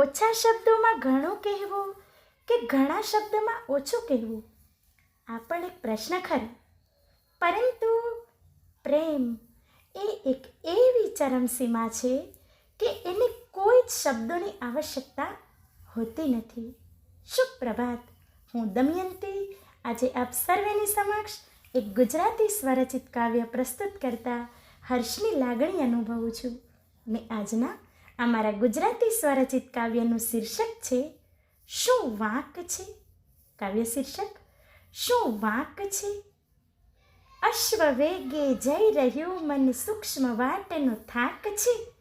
ઓછા શબ્દોમાં ઘણું કહેવું કે ઘણા શબ્દોમાં ઓછું કહેવું? આ પણ એક પ્રશ્ન ખરો. પરંતુ પ્રેમ એ એક એવી ચરમસીમા છે કે એને કોઈ જ શબ્દોની આવશ્યકતા હોતી નથી. સુપ્રભાત, હું દમયંતી. આજે આપ સર્વેની સમક્ષ એક ગુજરાતી સ્વરચિત કાવ્ય પ્રસ્તુત કરતા હર્ષની લાગણી અનુભવું છું. ને આજના અમારા ગુજરાતી સ્વરચિત કાવ્યનું શીર્ષક છે, શું વાંક છે? કાવ્ય શીર્ષક, શું વાંક છે? અશ્વ વેગે જઈ રહ્યું મન સૂક્ષ્મ વાટનો થાક છે.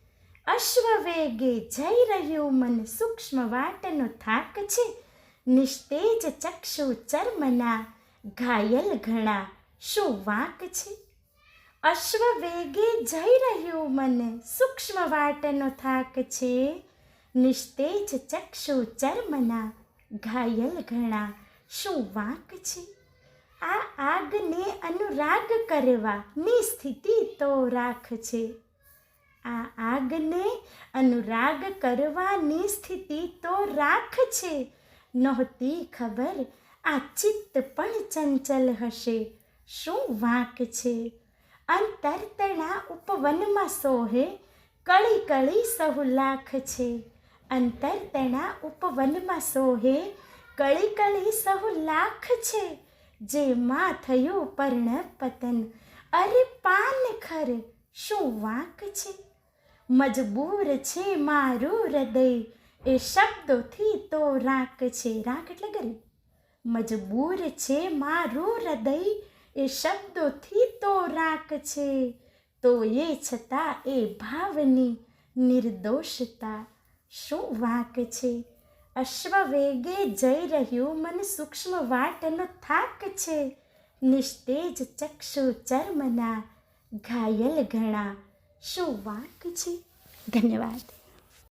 અશ્વ વેગે જઈ રહ્યું મન સૂક્ષ્મ વાટનો થાક છે. નિસ્તેજ ચક્ષુ ચર્મના ઘાયલ ઘણા, શું વાંક છે? અશ્વવેગે જઈ રહ્યું મન સૂક્ષ્મ વાટનો થાક છે નિસ્તેજ ચક્ષુ ચર્મના ઘાયલ ઘણા શું વાંક છે આ આગને અનુરાગ કરવાની સ્થિતિ તો રાખ છે આ આગને અનુરાગ કરવાની સ્થિતિ તો રાખ છે નહોતી ખબર આ ચિત્ત પણ ચંચલ હશે શું વાંક છે અંતરતણા ઉપવનમાં સોહે કળી કળી સહુ લાખ છે. અંતરતણા ઉપવનમાં સોહે કળી કળી સહુ લાખ છે. જેમાં થયું પર્ણ પતન. અરે પાન ખર, શું વાંક છે? મજબૂર છે મારું હૃદય. એ શબ્દોથી તો રાખ છે. રાખ એટલે ગરીબ. મજબૂર છે મારું હૃદય. એ શબ્દોથી તો રાખ છે. તો એ છતાં એ ભાવની નિર્દોષતા શું વાંક છે? અશ્વવેગે જઈ રહ્યું મન સૂક્ષ્મ વાટનો થાક છે. નિસ્તેજ ચક્ષુ ચર્મના ઘાયલ ઘણા શું વાંક છે? ધન્યવાદ.